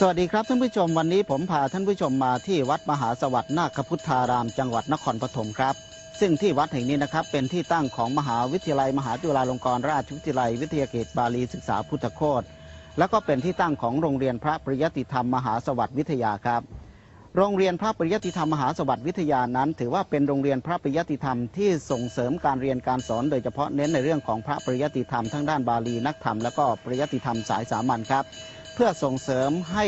สวัสดีครับท่านผู้ชมวันนี้ผมพาท่านผู้ชมมาที่วัดมหาสวัสดิ์นาคพุทธาราม จังหวัดนครปฐมครับ ซึ่งที่วัดแห่งนี้นะครับเป็นที่ตั้งของมหาวิทยาลัย มหาจุฬาลงกรณราชวิทยาลัย วิทยาเขตบาลีศึกษาพุทธโคตและก็เป็นที่ตั้งของโรงเรียนพระปริยติธรรมมหาสวัสดิ์วิทยาครับ โรงเรียนพระปริยติธรรมมหาสวัสดิ์วิทยานั้น ถือว่าเป็นโรงเรียนพระปริยติธรรมที่ส่งเสริมการเรียนการสอน โดยเฉพาะเน้นในเรื่องของพระปริยติธรรมทั้งด้านบาลีนักธรรมและก็ปริยติธรรมสายสามัญครับ เพื่อส่งเสริมให้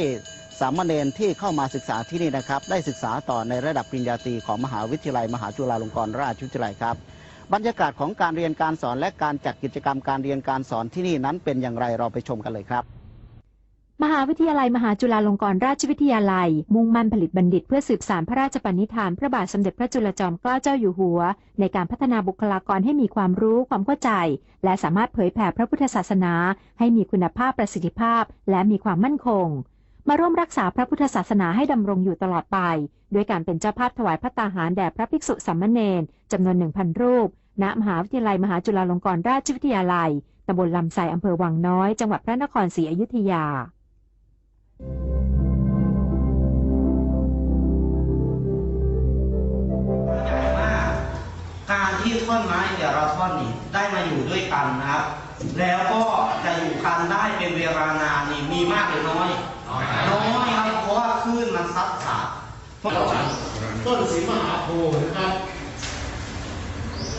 สามเณรที่เข้ามาศึกษาที่นี่นะครับ ได้ศึกษาต่อในระดับปริญญาตรีของมหาวิทยาลัย มหาจุฬาลงกรณราชวิทยาลัยครับ บรรยากาศของการเรียนการสอนและการจัดกิจกรรมการเรียนการสอนที่นี่นั้นเป็นอย่างไรเราไปชมกันเลยครับ มหาวิทยาลัยมหาจุฬาลงกรณราชวิทยาลัย มุ่งมั่นผลิตบัณฑิตเพื่อสืบสานพระราชปณิธานพระบาทสมเด็จพระจุลจอมเกล้าเจ้าอยู่หัว ในการพัฒนาบุคลากรให้มีความรู้ความเข้าใจ และสามารถเผยแผ่พระพุทธศาสนา ให้มีคุณภาพประสิทธิภาพ และมีความมั่นคง มาร่วมรักษาพระพุทธศาสนาให้ดำรงอยู่ตลอดไปด้วยการเป็นเจ้าภาพถวายพระตาหารแด่พระภิกษุสามเณรจำนวนหนึ่งพันรูป ณ มหาวิทยาลัยมหาจุฬาลงกรณราชวิทยาลัยตำบลลำไทรอำเภอวังน้อย จังหวัดพระนครศรีอยุธยา การที่ท่อนไม้แต่ละท่อนนี่ได้มาอยู่ด้วยกันนะครับ แล้วก็จะอยู่กันได้เป็นเวลานานนี่มีมากหรือน้อย น้อยครับเพราะว่าคลื่นมันซัดสาดต้นสีมหาโพธิ์นะครับ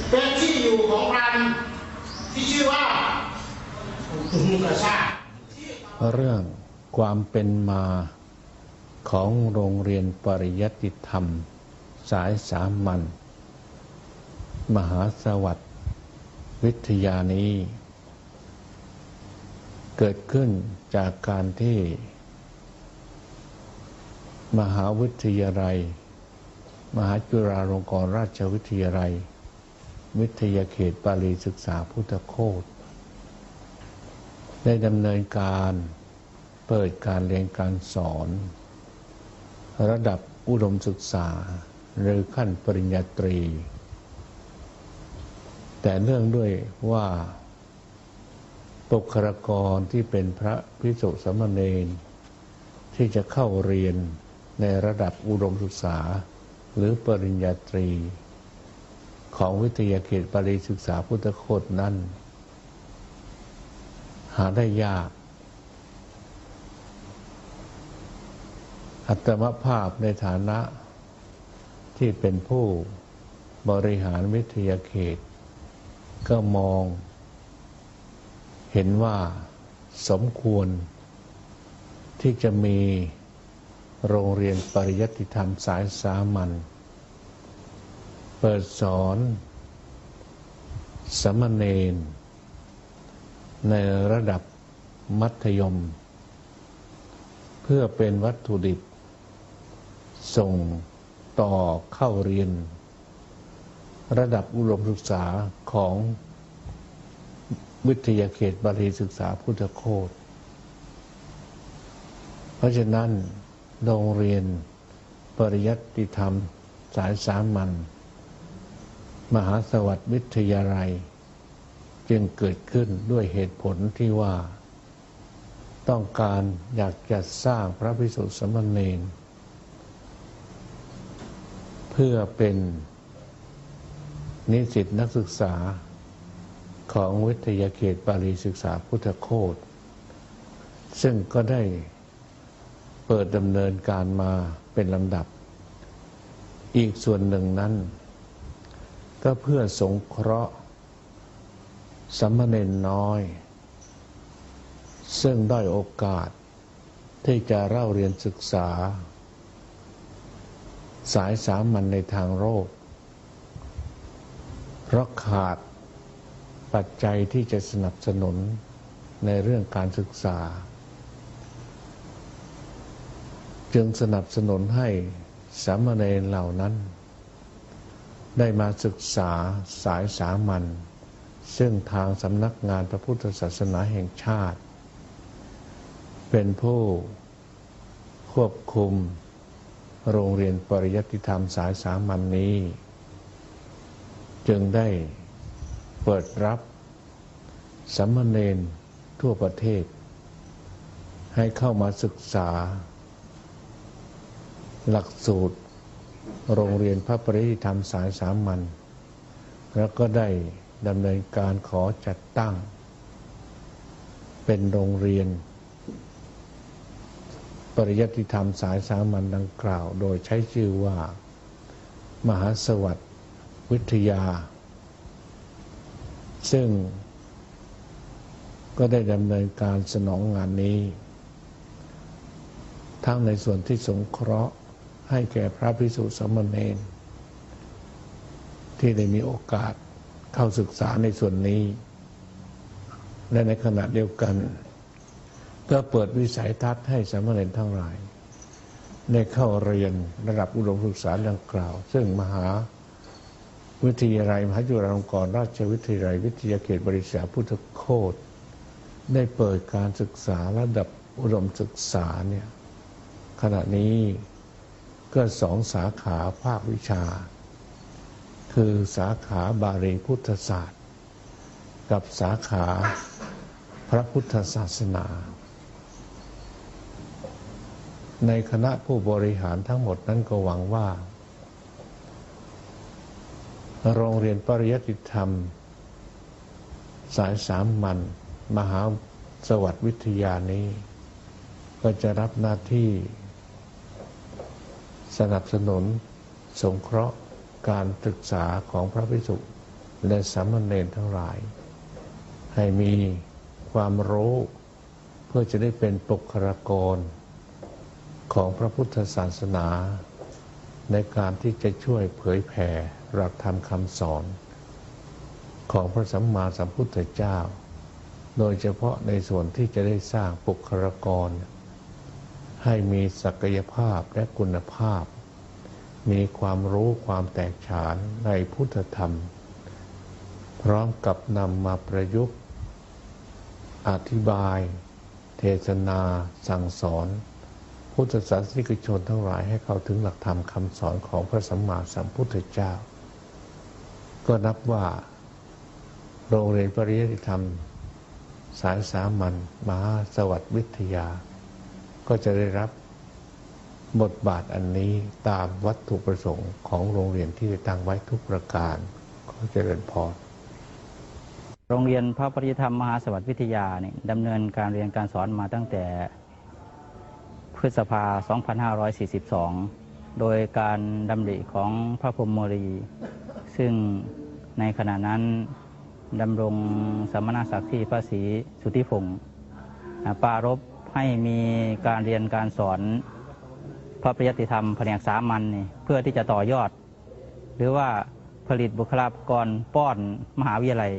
เป็นที่อยู่ของรันที่ชื่อว่าถุงกระชาติเรื่อง ความเป็นมาของโรงเรียนปริยัติธรรม สายสามัญมหาสวัสดิ์วิทยานี้ เกิดขึ้นจากการที่ มหาวิทยาลัย มหาจุฬาลงกรณราชวิทยาลัย วิทยาเขตบาลีศึกษาพุทธโคตได้ดำเนินการ เปิดการเรียนการสอน ระดับอุดมศึกษาหรือขั้นปริญญาตรี แต่เนื่องด้วยว่าบุคลากรที่เป็นพระพิสุสมเณรที่จะเข้าเรียนในระดับอุดมศึกษา หรือปริญญาตรี ของวิทยาเขตปริศึกษาพุทธคตนั้น หาได้ยาก อัตมภาพในฐานะที่เป็นผู้บริหารวิทยาเขต ก็มอง เห็นว่าสมควร ที่จะมีโรงเรียนปริยัติธรรมสายสามัญเปิดสอนสามเณรในระดับมัธยม เพื่อเป็นวัตถุดิบ ส่งต่อเข้าเรียน ระดับอุดมศึกษาของวิทยาเขตบาลีศึกษาพุทธโคตเพราะฉะนั้นโรงเรียนปริยัติธรรมสายสามัญมหาสวัสดิ์วิทยาลัย จึงเกิดขึ้นด้วยเหตุผลที่ว่า ต้องการอยากจะสร้างพระพิสุทธิสามเณร พื่อเป็นนิสิตนักศึกษาของวิทยาเขตปารีศึกษาพุทธโคตซึ่งก็ได้เปิดดำเนินการมาเป็นลำดับ อีกส่วนหนึ่งนั้น ก็เพื่อสงเคราะห์สามเณรน้อย ซึ่งได้โอกาสที่จะเล่าเรียนศึกษา สายสามัญในทางโลกเพราะขาดปัจจัยที่จะสนับสนุนในเรื่องการศึกษา จึงสนับสนุนให้สามเณรเหล่านั้น ได้มาศึกษาสายสามัญซึ่งทางสำนักงานพระพุทธศาสนาแห่งชาติ เป็นผู้ควบคุม โรงเรียนปริยัติธรรมสายสามัญนนี้ จึงได้เปิดรับสามมเณรทั่วประเทศ ให้เข้ามาศึกษา หลักสูตร โรงเรียนพระปริยัติธรรมสายสามัญแล้วก็ได้ดำเนินการขอจัดตั้ง เป็นโรงเรียน ริยัติธรรมสายสามัญดังกล่าว โดยใช้ชื่อว่า มหาสวัสดิ์วิทยา ซึ่งก็ได้ดำเนินการสนองงานนี้ ทั้งในส่วนที่สงเคราะห์ให้แก่พระพิสุสามเณรที่ได้มีโอกาสเข้าศึกษาในส่วนนี้ และในขณะเดียวกัน ก็เปิดวิสัยทัศน์ให้สามเณรทั้งหลายได้เข้าเรียนระดับอุดมศึกษาดังกล่าว ซึ่งมหาวิทยาลัยมหาจุฬาลงกรณราชวิทยาลัย วิทยาเขตบริษัทพุทธโคตได้เปิดการศึกษาระดับอุดมศึกษาเนี่ยขณะนี้ก็สองสาขาภาควิชา คือสาขาบาลีพุทธศาสตร์ กับสาขาพระพุทธศาสนา ในคณะผู้บริหารทั้งหมดนั้นก็หวังว่า โรงเรียนปริยัติธรรม สายสามัญมหาสวัสดิ์วิทยานี้ ก็จะรับหน้าที่สนับสนุนสงเคราะห์การศึกษาของพระภิกษุและสามเณรทั้งหลาย ให้มีความรู้เพื่อจะได้เป็นปุคลากร ของพระพุทธศาสนา ในการที่จะช่วยเผยแผ่หลักธรรมคำสอน ของพระสัมมาสัมพุทธเจ้า โดยเฉพาะในส่วนที่จะได้สร้างปุคลากร ให้มีศักยภาพและคุณภาพ มีความรู้ความแตกฉานในพุทธธรรม พร้อมกับนำมาประยุกต์ อธิบาย เทศนา สั่งสอน พุทธศาสนิกชนทั้งหลายให้เข้าถึงหลักธรรมคำสอนของพระสัมมาสัมพุทธเจ้า ก็นับว่า โรงเรียนปริยัติธรรม สายสามัญมหาสวัสดิ์วิทยา ก็จะได้รับบทบาทอันนี้ตามวัตถุประสงค์ของโรงเรียนที่ได้ตั้งไว้ทุกประการขอเจริญพรโรงเรียนพระปริยธรรมมหาสวัสดิ์วิทยาเนี่ยดำเนินการเรียนการสอนมาตั้งแต่ พฤษภา 2542 โดยการดำริของพระพรหมโมลีซึ่งในขณะนั้นดำรงสมณศักดิ์ที่พระศรีสุทธิพงศ์ปรารบให้มีการเรียนการสอนพระปริยัติธรรมแผนกสามัญเพื่อที่จะต่อยอด หรือว่าผลิตบุคลากรป้อนมหาวิทยาลัย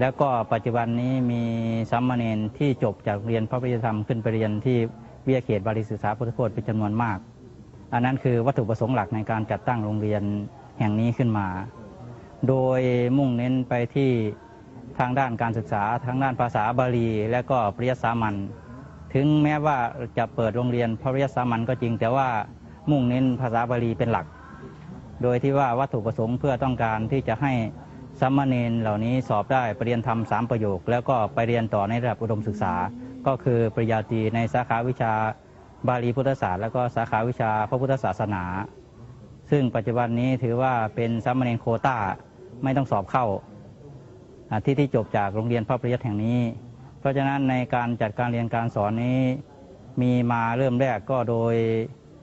แล้วก็ปัจจุบันนี้มีสามเณรที่จบจากเรียนพระปริยธรรมขึ้นไปเรียนที่ วิทยาเขตบาลีศึกษาพุทธโคตเป็นจำนวนมาก อันนั้นคือวัตถุประสงค์หลักในการจัดตั้งโรงเรียนแห่งนี้ขึ้นมา โดยมุ่งเน้นไปที่ทางด้านการศึกษาทางด้านภาษาบาลี และก็ปริยัติสามัญถึงแม้ว่าจะเปิดโรงเรียนพระริยัติสามัญก็จริง แต่ว่ามุ่งเน้นภาษาบาลีเป็นหลัก โดยที่ว่าวัตถุประสงค์เพื่อต้องการที่จะให้สามเณรเหล่านี้สอบได้ปรริญญาธรรมสามประโยค แล้วก็ไปเรียนต่อในระดับอุดมศึกษา ก็คือปริญญาตรีในสาขาวิชาบาลีพุทธศาสตร์แล้วก็สาขาวิชาพระพุทธศาสนา ซึ่งปัจจุบันนี้ถือว่าเป็นสามเณรโคต้าไม่ต้องสอบเข้าที่ที่จบจากโรงเรียนพระปริยัติแห่งนี้ เพราะฉะนั้นในการจัดการเรียนการสอนนี้มีมาเริ่มแรกก็โดย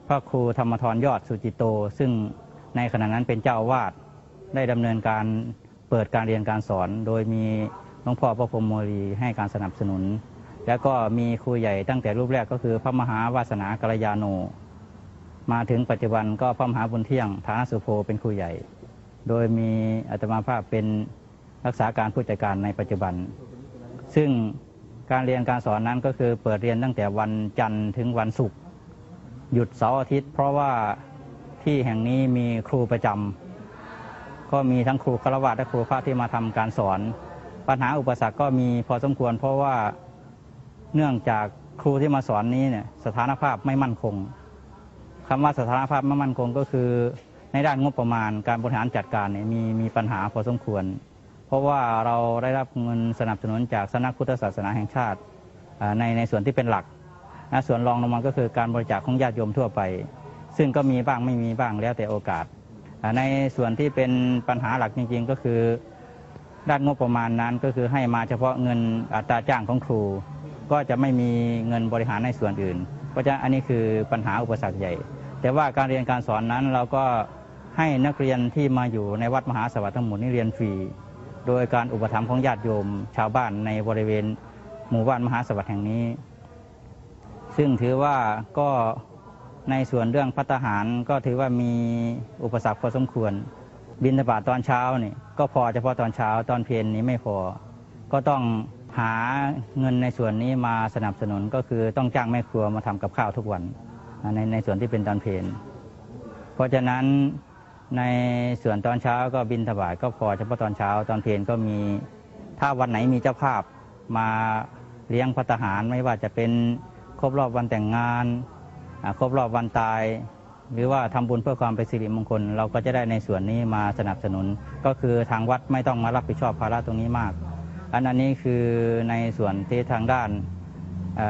พระครูธรรมทรยอดสุจิตโต ซึ่งในขณะนั้นเป็นเจ้าวาสได้ดำเนินการเปิดการเรียนการสอน โดยมีหลวงพ่อพระพรมโมลีให้การสนับสนุน แล้วก็มีครูใหญ่ตั้งแต่รูปแรกก็คือพระมหาวาสนากัลยาโน มาถึงปัจจุบันก็พระมหาบุญเที่ยงฐานสุโภเป็นครูใหญ่ โดยมีอาตมาภาพเป็นรักษาการผู้จัดการในปัจจุบัน ซึ่งการเรียนการสอนนั้นก็คือเปิดเรียนตั้งแต่วันจันทร์ถึงวันศุกร์หยุดเสาร์อาทิตย์ เพราะว่าที่แห่งนี้มีครูประจำก็มีทั้งครูคารวะและครูพระที่มาทำการสอน ปัญหาอุปสรรคก็มีพอสมควร เพราะว่า เนื่องจากครูที่มาสอนนี้เนี่ยสถานภาพไม่มั่นคงคำว่าสถานภาพไม่มั่นคงก็คือ ในด้านงบประมาณการบริหารจัดการเนี่ยมีมีปัญหาพอสมควร เพราะว่าเราได้รับเงินสนับสนุนจากสำนักพุทธศาสนาแห่งชาติในในส่วนที่เป็นหลักนะส่วนรองลงมาก็คือการบริจาคของญาติโยมทั่วไป ซึ่งก็มีบ้างไม่มีบ้างแล้วแต่โอกาส ในส่วนที่เป็นปัญหาหลักจริง ๆ ก็คือด้านงบประมาณนั้นก็คือให้มาเฉพาะเงินอัตราจ้างของครู ก็จะไม่มีเงินบริหารในส่วนอื่น เพราะฉะนั้นอันนี้คือปัญหาอุปสรรคใหญ่ แต่ว่าการเรียนการสอนนั้นเราก็ให้นักเรียนที่มาอยู่ในวัดมหาสวัสดิ์ทั้งหมดนี่เรียนฟรี โดยการอุปถัมภ์ของญาติโยม ชาวบ้านในบริเวณหมู่บ้านมหาสวัสดิ์แห่งนี้ ซึ่งถือว่าก็ในส่วนเรื่องพัฒหารก็ถือว่ามีอุปสรรคพอสมควร บินทบาทตอนเช้านี่ก็พอเฉพาะตอนเช้าตอนเพลนนี้ไม่พอ ก็ต้อง หาเงินในส่วนนี้มาสนับสนุนก็คือต้องจ้างแม่ครัวมาทำกับข้าวทุกวันในในส่วนที่เป็นตอนเพลนเพราะฉะนั้นในส่วนตอนเช้าก็บินทบาทก็พอเฉพาะตอนเช้าตอนเพลนก็มีถ้าวันไหนมีเจ้าภาพมาเลี้ยงพัฒหารไม่ว่าจะเป็นครบรอบวันแต่งงาน ครบรอบวันตาย หรือว่าทำบุญเพื่อความเป็นสิริมงคล เราก็จะได้ในส่วนนี้มาสนับสนุน ก็คือทางวัดไม่ต้องมารับผิดชอบภาระตรงนี้มาก อันอันนี้คือในส่วนที่ทางด้านเอ่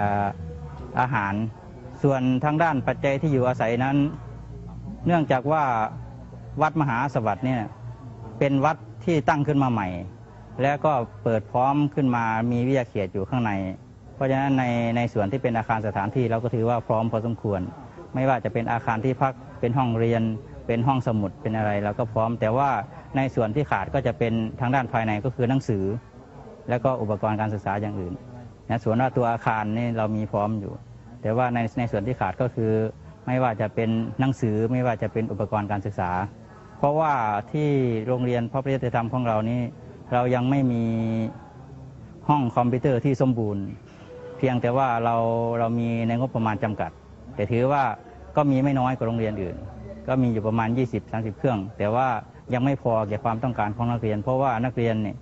อาหาร ส่วนทางด้านปัจจัยที่อยู่อาศัยนั้น เนื่องจากว่าวัดมหาสวัสดิ์เนี่ยเป็นวัดที่ตั้งขึ้นมาใหม่ แล้วก็เปิดพร้อมขึ้นมามีวิทยาเขตอยู่ข้างใน เพราะฉะนั้นในในส่วนที่เป็นอาคารสถานที่เราก็ถือว่าพร้อมพอสมควร ไม่ว่าจะเป็นอาคารที่พักเป็นห้องเรียน เป็นห้องสมุดเป็นอะไรเราก็พร้อม แต่ว่าในส่วนที่ขาดก็จะเป็นทางด้านภายในก็คือหนังสือ แล้วก็อุปกรณ์การศึกษาอย่างอื่นนะส่วนว่าตัวอาคารนี่เรามีพร้อมอยู่ แต่ว่าในในส่วนที่ขาดก็คือ ไม่ว่าจะเป็นหนังสือไม่ว่าจะเป็นอุปกรณ์การศึกษา เพราะว่าที่โรงเรียนพระปริยติธรรมของเรานี้ เรายังไม่มีห้องคอมพิวเตอร์ที่สมบูรณ์ เพียงแต่ว่าเราเรามีในงบประมาณจำกัด แต่ถือว่าก็มีไม่น้อยกว่าโรงเรียนอื่น ก็มีอยู่ประมาณ 20-30 เครื่อง แต่ว่ายังไม่พอแก่ความต้องการของนักเรียน เพราะว่านักเรียนเนี่ย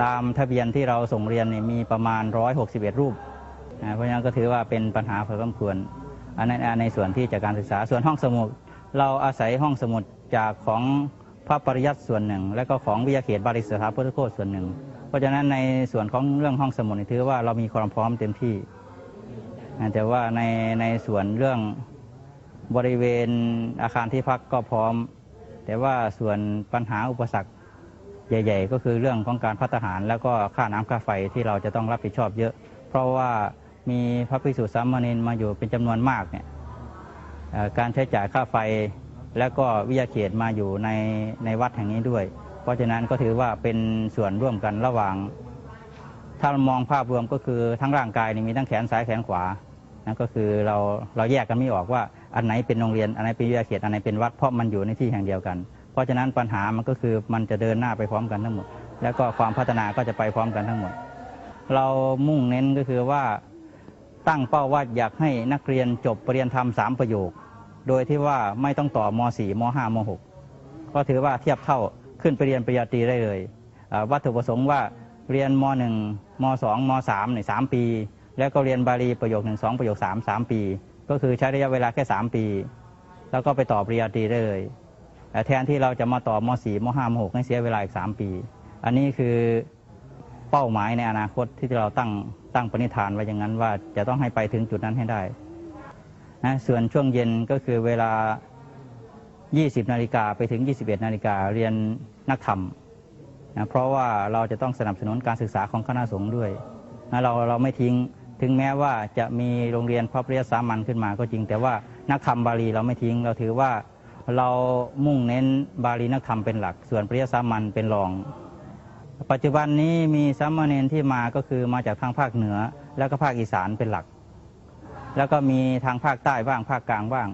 ตามทะเบียนที่เราส่งเรียนนี่มีประมาณ 161 รูปนะเพราะฉะนั้นก็ถือว่าเป็นปัญหาพอสมควร อันนั้นในส่วนที่จากการศึกษา ส่วนห้องสมุด เราอาศัยห้องสมุดจากของพระปริยัติส่วนหนึ่ง และก็ของวิทยาเขตบาริสถาพุทธโคตส่วนหนึ่ง เพราะฉะนั้นในส่วนของเรื่องห้องสมุดถือว่าเรามีความพร้อมเต็มที่ แต่ว่าในในส่วนเรื่องบริเวณอาคารที่พักก็พร้อม แต่ว่าส่วนปัญหาอุปสรรค ใหญ่ ๆ ก็คือเรื่องของการพัฒหาร แล้วก็ค่าน้ำค่าไฟที่เราจะต้องรับผิดชอบเยอะ เพราะว่ามีพระภิกษุสามเณรมาอยู่เป็นจำนวนมากเนี่ยการใช้จ่ายค่าไฟแล้วก็วิทยาเขตมาอยู่ในในวัดแห่งนี้ด้วย เพราะฉะนั้นก็ถือว่าเป็นส่วนร่วมกันระหว่าง ถ้าเรามองภาพรวมก็คือทั้งร่างกายนี่มีทั้งแขนซ้ายแขนขวานั่นก็คือเราเราแยกกันไม่ออกว่าอันไหนเป็นโรงเรียนอันไหนเป็นวิทยาเขตอันไหนเป็นวัดเพราะมันอยู่ในที่แห่งเดียวกัน เพราะฉะนั้นปัญหามันก็คือมันจะเดินหน้าไปพร้อมกันทั้งหมด แล้วก็ความพัฒนาก็จะไปพร้อมกันทั้งหมด เรามุ่งเน้นก็คือว่าตั้งเป้าว่าอยากให้นักเรียนจบปรริญญาธรรมสามประโยค โดยที่ว่าไม่ต้องต่อม .4 ม .5 ม .6 ก็ถือว่าเทียบเท่าขึ้นไปเรียนปริญญาตรีได้เลย วัตถุประสงค์ว่าเรียนม .1 ม .2 ม .3 ในสามปี แล้วก็เรียนบาลีประโยคหนึ่งสองประโยคสามสามปี ก็คือใช้ระยะเวลาแค่สามปี แล้วก็ไปต่อปริญญาตรีได้เลย แทนที่เราจะมาต่อม .4 ม .5 ม .6 ให้เสียเวลาอีกสามปี อันนี้คือเป้าหมายในอนาคตที่เราตั้งตั้งปณิธานไว้อย่างนั้นว่าจะต้องให้ไปถึงจุดนั้นให้ได้นะส่วนช่วงเย็นก็คือเวลา 20 นาฬิกาไปถึง 21 นาฬิกาเรียนนักธรรมนะเพราะว่าเราจะต้องสนับสนุนการศึกษาของคณะสงฆ์ด้วยนะเราเราไม่ทิ้งถึงแม้ว่าจะมีโรงเรียนพระปริยสามัญขึ้นมาก็จริง แต่ว่านักธรรมบาลีเราไม่ทิ้งเราถือว่า เรามุ่งเน้นบาลีนักธรรมเป็นหลัก ส่วนปริยสามัญเป็นรอง ปัจจุบันนี้มีสามเณรที่มาก็คือมาจากทางภาคเหนือ แล้วก็ภาคอีสานเป็นหลัก แล้วก็มีทางภาคใต้บ้างภาคกลางบ้าง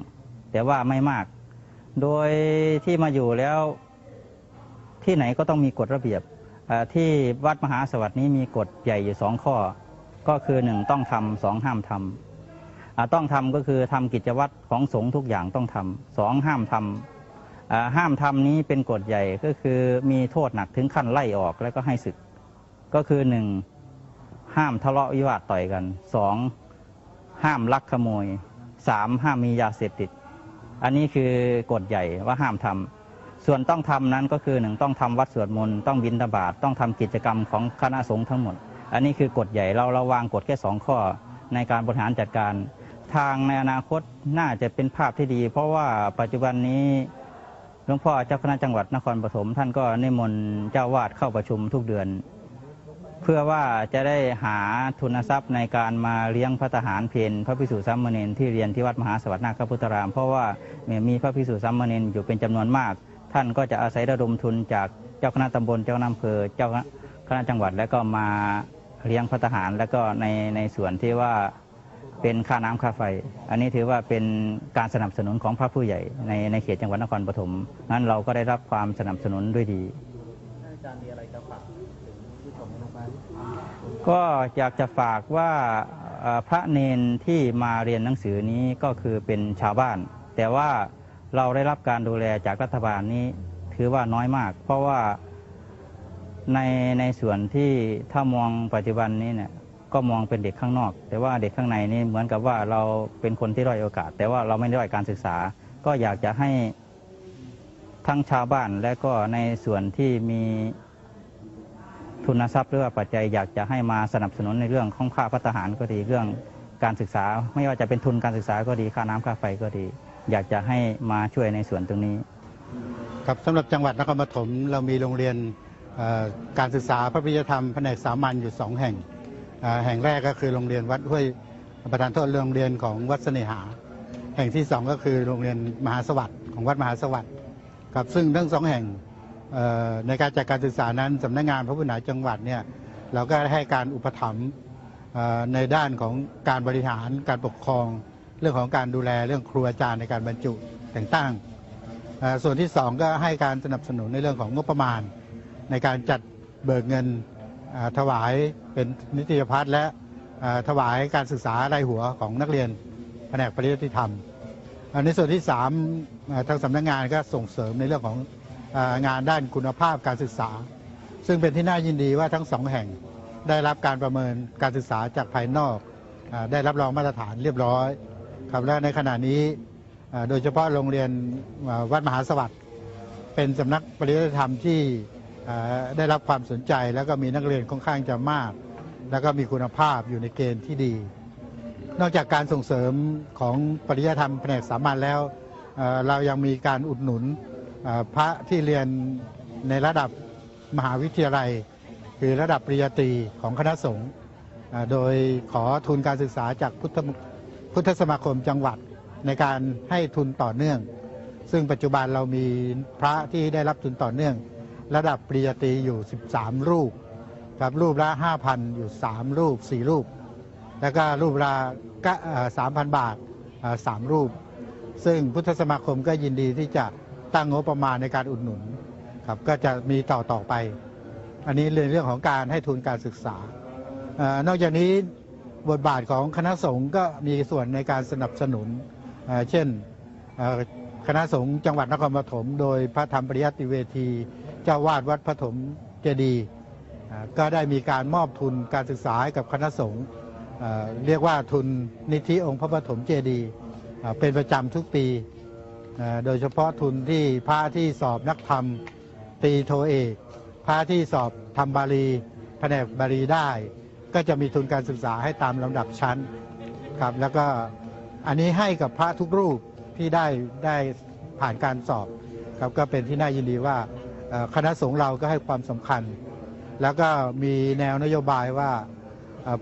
แต่ว่าไม่มาก โดยที่มาอยู่แล้วที่ไหนก็ต้องมีกฎระเบียบที่วัดมหาสวัสดิ์นี้มีกฎใหญ่อยู่สองข้อ ก็คือหนึ่งต้องทำสองห้ามทำ ต้องทำก็คือทำกิจวัตรของสงฆ์ทุกอย่างต้องทำสองห้ามทำอ่าห้ามทำนี้เป็นกฎใหญ่ก็คือมีโทษหนักถึงขั้นไล่ออกแล้วก็ให้ศึก ก็คือหนึ่งห้ามทะเลาะวิวาทต่อยกันสองห้ามลักขโมยสามห้ามมียาเสพติด อันนี้คือกฎใหญ่ว่าห้ามทำส่วนต้องทำนั้นก็คือหนึ่งต้องทำวัดสวดมนต์ต้องบิณฑบาตต้องทำกิจกรรมของคณะสงฆ์ทั้งหมด อันนี้คือกฎใหญ่เราเราวางกฎแค่สองข้อในการบริหารจัดการ ทางในอนาคตน่าจะเป็นภาพที่ดี เพราะว่าปัจจุบันนี้หลวงพ่อเจ้าคณะจังหวัดนครปฐมท่านก็นิมนต์เจ้าวาดเข้าประชุมทุกเดือน เพื่อว่าจะได้หาทุนทรัพย์ในการมาเลี้ยงพระทหารเพนพระพิสุสามเณรที่เรียนที่วัดมหาสวัสดิ์นาคพุทธาราม เพราะว่ามีพระพิสุสามเณรอยู่เป็นจำนวนมาก ท่านก็จะอาศัยระดมทุนจากเจ้าคณะตำบลเจ้าคณะอำเภอเจ้าคณะจังหวัดแล้วก็มาเลี้ยงพระทหารแล้วก็ในในส่วนที่ว่า เป็นค่าน้ำค่าไฟ อันนี้ถือว่าเป็นการสนับสนุนของพระผู้ใหญ่ในในเขตจังหวัดนครปฐมนั้นเราก็ได้รับความสนับสนุนด้วยดีอาจารย์มีอะไรจะฝากถึงผู้ชมนะครับก็อยากจะฝากว่าเอ่อพระเนนที่มาเรียนหนังสือนี้ก็คือเป็นชาวบ้าน แต่ว่าเราได้รับการดูแลจากรัฐบาลนี้ถือว่าน้อยมาก เพราะว่าในในส่วนที่ถ้ามองปัจจุบันนี้เนี่ย ก็มองเป็นเด็กข้างนอก แต่ว่าเด็กข้างในนี่เหมือนกับว่าเราเป็นคนที่ด้อยโอกาส แต่ว่าเราไม่ได้ด้อยการศึกษา ก็อยากจะให้ทั้งชาวบ้านและก็ในส่วนที่มีทุนทรัพย์หรือว่าปัจจัยอยากจะให้มาสนับสนุนในเรื่องของค่าพัฒหารก็ดีเรื่องการศึกษา ไม่ว่าจะเป็นทุนการศึกษาก็ดีค่าน้ำค่าไฟก็ดี อยากจะให้มาช่วยในส่วนตรงนี้ ครับสำหรับจังหวัดนครปฐมเรามีโรงเรียนการศึกษาพระพิยธรรมแผนกสามัญอยู่สองแห่ง แห่งแรกก็คือโรงเรียนวัดห้วยประธานโทษโรงเรียนของวัดเสน่หา แห่งที่สองก็คือโรงเรียนมหาสวัสดิ์ของวัดมหาสวัสดิ์ครับซึ่งทั้งสองแห่งในการจัดการศึกษานั้นสำนักงานพระพุทธาจังหวัดเนี่ยเราก็ให้การอุปถัมภ์ในด้านของการบริหารการปกครอง เรื่องของการดูแลเรื่องครูอาจารย์ในการบรรจุแต่งตั้ง ส่วนที่สองก็ให้การสนับสนุนในเรื่องของงบประมาณ ในการจัดเบิกเงิน ถวายเป็นนิตยพัฒน์และถวายการศึกษารายหัวของนักเรียนแผนกปริยัติธรรมในส่วนที่สามทางสำนักงานก็ส่งเสริมในเรื่องของงานด้านคุณภาพการศึกษา ซึ่งเป็นที่น่ายินดีว่าทั้งสองแห่งได้รับการประเมินการศึกษาจากภายนอกได้รับรองมาตรฐานเรียบร้อยครับและในขณะนี้โดยเฉพาะโรงเรียนวัดมหาสวัสดิ์เป็นสำนักปริยัติธรรมที่ ได้รับความสนใจแล้วก็มีนักเรียนค่อนข้างจะมาก แล้วก็มีคุณภาพอยู่ในเกณฑ์ที่ดี นอกจากการส่งเสริมของปริยธรรมแผนกสามัญแล้วเรายังมีการอุดหนุนพระที่เรียนในระดับมหาวิทยาลัย คือระดับปริญญาตรีของคณะสงฆ์โดยขอทุนการศึกษาจากพุทธพุทธสมาคมจังหวัดในการให้ทุนต่อเนื่อง ซึ่งปัจจุบันเรามีพระที่ได้รับทุนต่อเนื่อง ระดับปริญญาตรีอยู่ 13 รูปครับรูปละ 5,000 อยู่ 3 รูป 4 รูป แล้วก็รูปละ3,000 บาทเอ่อสามรูป ซึ่งพุทธสมาคมก็ยินดีที่จะตั้งงบประมาณในการอุดหนุนครับก็จะมีต่อต่อไป อันนี้เรื่องของการให้ทุนการศึกษาอนอกจากนี้บทบาทของคณะสงฆ์ก็มีส่วนในการสนับสนุนเเช่นคณะสงฆ์จังหวัดนครปฐมโดยพระธรรมปริยัติเวที เจ้าวาดวัดพระถมเจดีก็ได้มีการมอบทุนการศึกษาให้กับคณะสงฆ์เรียกว่าทุนนิธิองค์พระปฐมเจดีเป็นประจำทุกปี โดยเฉพาะทุนที่พระที่สอบนักธรรมตีโทเอกพระที่สอบทำบาลีแผนกบาลีได้ ก็จะมีทุนการศึกษาให้ตามลำดับชั้นครับแล้วก็อันนี้ให้กับพระทุกรูปที่ได้ได้ผ่านการสอบครับก็เป็นที่น่ายินดีว่า คณะสงฆ์เราก็ให้ความสำคัญ แล้วก็มีแนวนโยบายว่า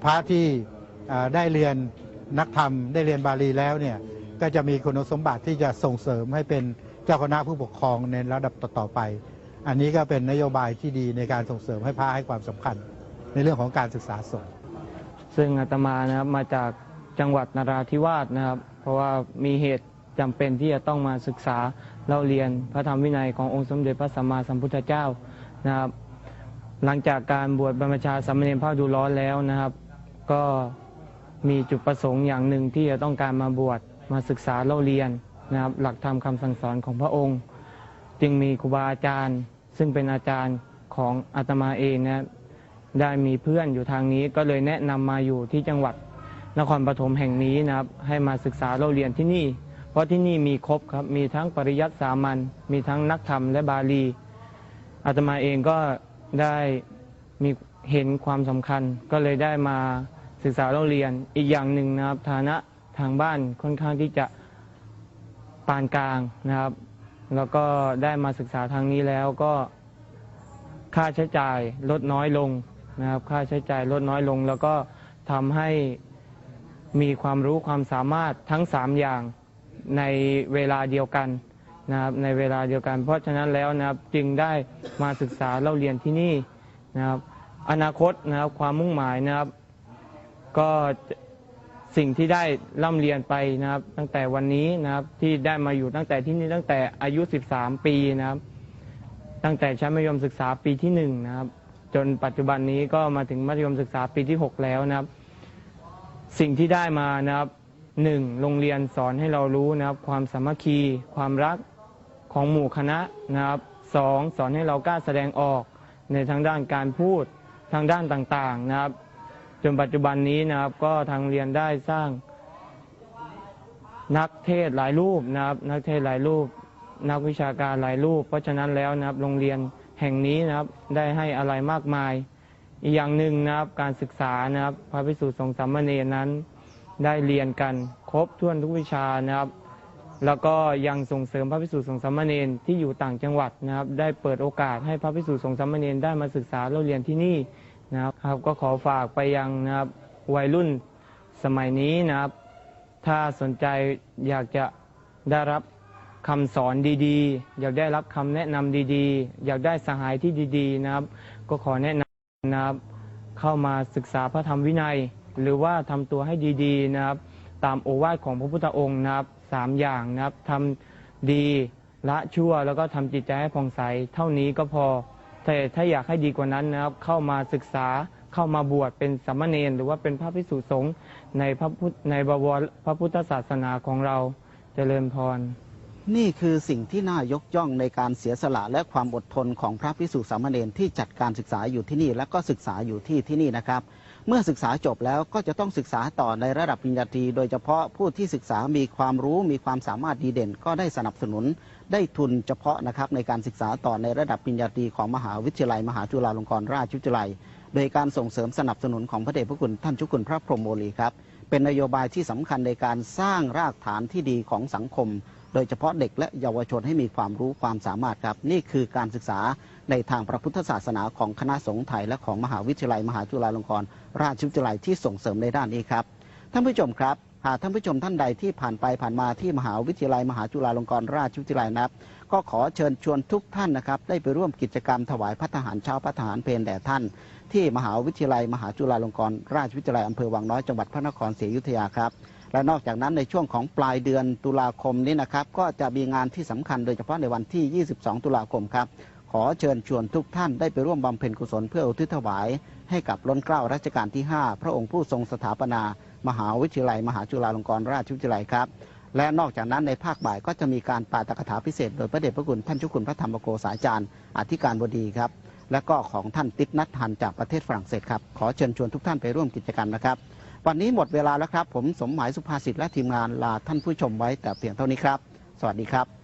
พระที่ได้เรียนนักธรรม ได้เรียนบาลีแล้วเนี่ยก็จะมีคุณสมบัติที่จะส่งเสริมให้เป็นเจ้าคณะผู้ปกครองในระดับต่อๆไป อันนี้ก็เป็นนโยบายที่ดีในการส่งเสริมให้พระให้ความสำคัญ ในเรื่องของการศึกษาสงฆ์ซึ่งอาตมานะครับมาจากจังหวัดนราธิวาสนะครับ เพราะว่ามีเหตุจำเป็นที่จะต้องมาศึกษา เล่าเรียนพระธรรมวินัยขององค์สมเด็จพระสัมมาสัมพุทธเจ้านะครับ หลังจากการบวชบรรพชาสามเณรภาคดูร้อนแล้วนะครับ ก็มีจุดประสงค์อย่างหนึ่งที่จะต้องการมาบวชมาศึกษาเล่าเรียนนะครับ หลักธรรมคำสั่งสอนของพระองค์ จึงมีครูบาอาจารย์ ซึ่งเป็นอาจารย์ของอาตมาเองนะได้มีเพื่อนอยู่ทางนี้ก็เลยแนะนำมาอยู่ที่จังหวัดนครปฐมแห่งนี้นะครับ ให้มาศึกษาเราเรียนที่นี่ เพราะที่นี่มีครบครับ มีทั้งปริยัติสามัญ มีทั้งนักธรรมและบาลี อาตมาเองก็ได้มีเห็นความสำคัญ ก็เลยได้มาศึกษาเราเรียน อีกอย่างหนึ่งนะครับ ฐานะทางบ้านค่อนข้างที่จะปานกลางนะครับ แล้วก็ได้มาศึกษาทางนี้แล้วก็ค่าใช้จ่ายลดน้อยลงนะครับ ค่าใช้จ่ายลดน้อยลง แล้วก็ทำให้มีความรู้ความสามารถทั้งสามอย่าง ในเวลาเดียวกันนะครับในเวลาเดียวกัน เพราะฉะนั้นแล้วนะครับจึงได้มาศึกษาเราเรียนที่นี่นะครับอนาคตนะครับความมุ่งหมายนะครับ ก็สิ่งที่ได้ร่ำเรียนไปนะครับ ตั้งแต่วันนี้นะครับที่ได้มาอยู่ตั้งแต่ที่นี่ตั้งแต่อายุ 13 ปีนะครับ ตั้งแต่ชั้นมัธยมศึกษาปีที่หนึ่งนะครับ จนปัจจุบันนี้ก็มาถึงมัธยมศึกษาปีที่ 6 แล้วนะครับ สิ่งที่ได้มานะครับ หนึ่งโรงเรียนสอนให้เรารู้นะครับ ความสามัคคี ความรักของหมู่คณะนะครับสองสอนให้เรากล้าแสดงออกในทางด้านการพูดทางด้านต่างๆนะครับ จนปัจจุบันนี้นะครับ ก็ทางเรียนได้สร้าง นักเทศหลายรูปนะครับ นักเทศหลายรูป นักวิชาการหลายรูป เพราะฉะนั้นแล้วนะครับ โรงเรียนแห่งนี้นะครับ ได้ให้อะไรมากมาย อีกอย่างหนึ่งนะครับ การศึกษานะครับ พระพิสุทธิ์ทรงสามเณรนั้น ได้เรียนกันครบถ้วนทุกวิชานะครับ แล้วก็ยังส่งเสริมพระพิสุทธิ์สงฆ์สามเณรที่อยู่ต่างจังหวัดนะครับ ได้เปิดโอกาสให้พระพิสุทธิ์สงฆ์สามเณรได้มาศึกษาเราเรียนที่นี่นะครับ ก็ขอฝากไปยังนะครับวัยรุ่นสมัยนี้นะครับ ถ้าสนใจอยากจะได้รับคำสอนดีๆ อยากได้รับคำแนะนำดีๆ อยากได้สหายที่ดีๆนะครับ ก็ขอแนะนำนะครับ เข้ามาศึกษาพระธรรมวินัย หรือว่าทำตัวให้ดีๆนะครับ ตามโอวาทของพระพุทธองค์นะครับสามอย่างนะครับทำดีละชั่วแล้วก็ทำจิตใจให้ผ่องใสเท่านี้ก็พอแต่ถ้าอยากให้ดีกว่านั้นนะครับ เข้ามาศึกษาเข้ามาบวชเป็นสามเณรหรือว่าเป็นพระภิกษุสงฆ์ในพระพุทธในบวรพระพุทธศาสนาของเราจเจริญพร นี่คือสิ่งที่น่ายกย่องในการเสียสละและความอดทนของพระพิสุสามเณรที่จัดการศึกษาอยู่ที่นี่และก็ศึกษาอยู่ที่ที่นี่นะครับ เมื่อศึกษาจบแล้วก็จะต้องศึกษาต่อในระดับปริญญาตรีโดยเฉพาะผู้ที่ศึกษามีความรู้มีความสามารถดีเด่น ก็ได้สนับสนุนได้ทุนเฉพาะนะครับในการศึกษาต่อในระดับปริญญาตรีของมหาวิทยาลัย มหาจุฬาลงกรณราชวิทยาลัย โดยการส่งเสริมสนับสนุนของพระเดชพระคุณท่านเจุคุณพระพรหมโมลีครับเป็นนโยบายที่สำคัญในการสร้างรากฐานที่ดีของสังคม โดยเฉพาะเด็กและเยาวชนให้มีความรู้ความสามารถครับ นี่คือการศึกษา ในทางพระพุทธศาสนาของคณะสงฆ์ไทยและของมหาวิทยาลัยมหาจุฬาลงกรณราชวิทยาลัยที่ส่งเสริมในด้านนี้ครับท่านผู้ชมครับหากท่านผู้ชมท่านใดที่ผ่านไปผ่านมาที่มหาวิทยาลัยมหาจุฬาลงกรณราชวิทยาลัยนะครับ ก็ขอเชิญชวนทุกท่านนะครับ ได้ไปร่วมกิจกรรมถวายพระทหารเช้าพระทหารเพลแด่ท่าน ที่มหาวิทยาลัยมหาจุฬาลงกรณราชวิทยาลัยอำเภอวังน้อยจังหวัดพระนครศรีอยุธยาครับและนอกจากนั้นในช่วงของปลายเดือนตุลาคมนี้นะครับ ก็จะมีงานที่สำคัญโดยเฉพาะในวันที่ 22 ตุลาคมครับ ขอเชิญชวนทุกท่านได้ไปร่วมบำเพ็ญกุศลเพื่ออุทิศถวาย ให้กับล้นเกล้ารัชกาลที่ 5 พระองค์ผู้ทรงสถาปนา มหาวิทยาลัย มหาจุฬาลงกรณราชวิทยาลัยครับ และนอกจากนั้นในภาคบ่ายก็จะมีการปาตกถาพิเศษ โดยพระเดชพระคุณท่านเจุคุณพระธรรมโกษาจารย์ อธิการบดีครับ และก็ของท่านติ๊กนัททันจากประเทศฝรั่งเศสครับขอเชิญชวนทุกท่านไปร่วมกิจกรรมนะครับ วันนี้หมดเวลาแล้วครับ ผมสมหมายสุภาษิตและทีมงานลาท่านผู้ชมไว้แต่เพียงเท่านี้ครับ สวัสดีครับ